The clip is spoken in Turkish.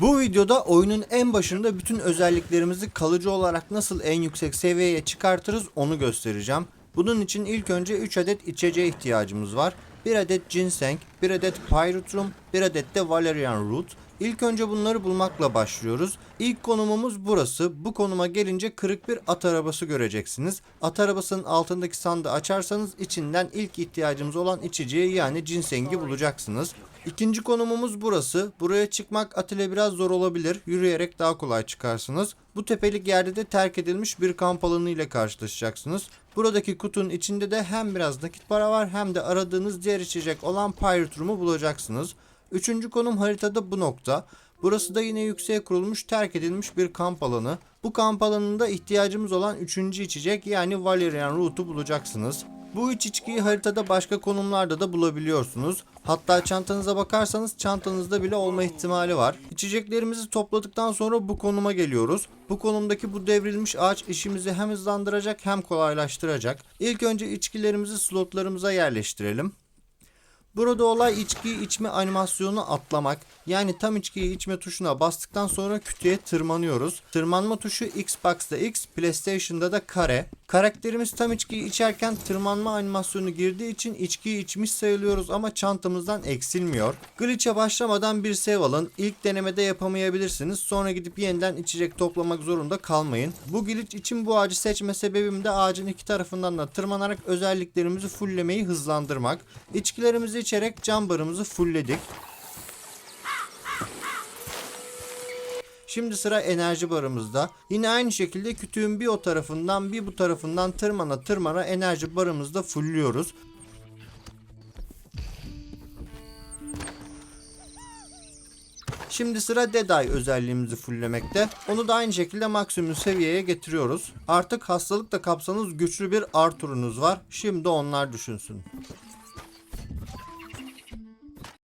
Bu videoda oyunun en başında bütün özelliklerimizi kalıcı olarak nasıl en yüksek seviyeye çıkartırız onu göstereceğim. Bunun için ilk önce 3 adet içeceğe ihtiyacımız var. 1 adet ginseng, 1 adet pyrethrum, 1 adet de valerian root. İlk önce bunları bulmakla başlıyoruz. İlk konumumuz burası. Bu konuma gelince kırık bir at arabası göreceksiniz. At arabasının altındaki sandığı açarsanız içinden ilk ihtiyacımız olan içeceği yani cinsengi bulacaksınız. İkinci konumumuz burası. Buraya çıkmak at ile biraz zor olabilir. Yürüyerek daha kolay çıkarsınız. Bu tepelik yerde de terk edilmiş bir kamp alanı ile karşılaşacaksınız. Buradaki kutunun içinde de hem biraz nakit para var hem de aradığınız diğer içecek olan Pyrethroom'u bulacaksınız. Üçüncü konum haritada bu nokta. Burası da yine yükseğe kurulmuş terk edilmiş bir kamp alanı. Bu kamp alanında ihtiyacımız olan üçüncü içecek yani Valerian Root'u bulacaksınız. Bu üç içkiyi haritada başka konumlarda da bulabiliyorsunuz. Hatta çantanıza bakarsanız çantanızda bile olma ihtimali var. İçeceklerimizi topladıktan sonra bu konuma geliyoruz. Bu konumdaki bu devrilmiş ağaç işimizi hem hızlandıracak hem kolaylaştıracak. İlk önce içkilerimizi slotlarımıza yerleştirelim. Burada olay içkiyi içme animasyonu atlamak. Yani tam içkiyi içme tuşuna bastıktan sonra kütüye tırmanıyoruz. Tırmanma tuşu Xbox'da X, PlayStation'da da kare. Karakterimiz tam içkiyi içerken tırmanma animasyonu girdiği için içkiyi içmiş sayılıyoruz ama çantamızdan eksilmiyor. Glitch'e başlamadan bir save alın. İlk denemede yapamayabilirsiniz. Sonra gidip yeniden içecek toplamak zorunda kalmayın. Bu glitch için bu ağacı seçme sebebim de ağacın iki tarafından da tırmanarak özelliklerimizi fulllemeyi hızlandırmak. İçkilerimizi içerek cam barımızı fullledik. Şimdi sıra enerji barımızda. Yine aynı şekilde kütüğün bir o tarafından bir bu tarafından tırmana tırmana enerji barımızda fullüyoruz. Şimdi sıra Dead Eye özelliğimizi fulllemekte. Onu da aynı şekilde maksimum seviyeye getiriyoruz. Artık hastalıkla kapsanız güçlü bir Arthur'unuz var. Şimdi onlar düşünsün.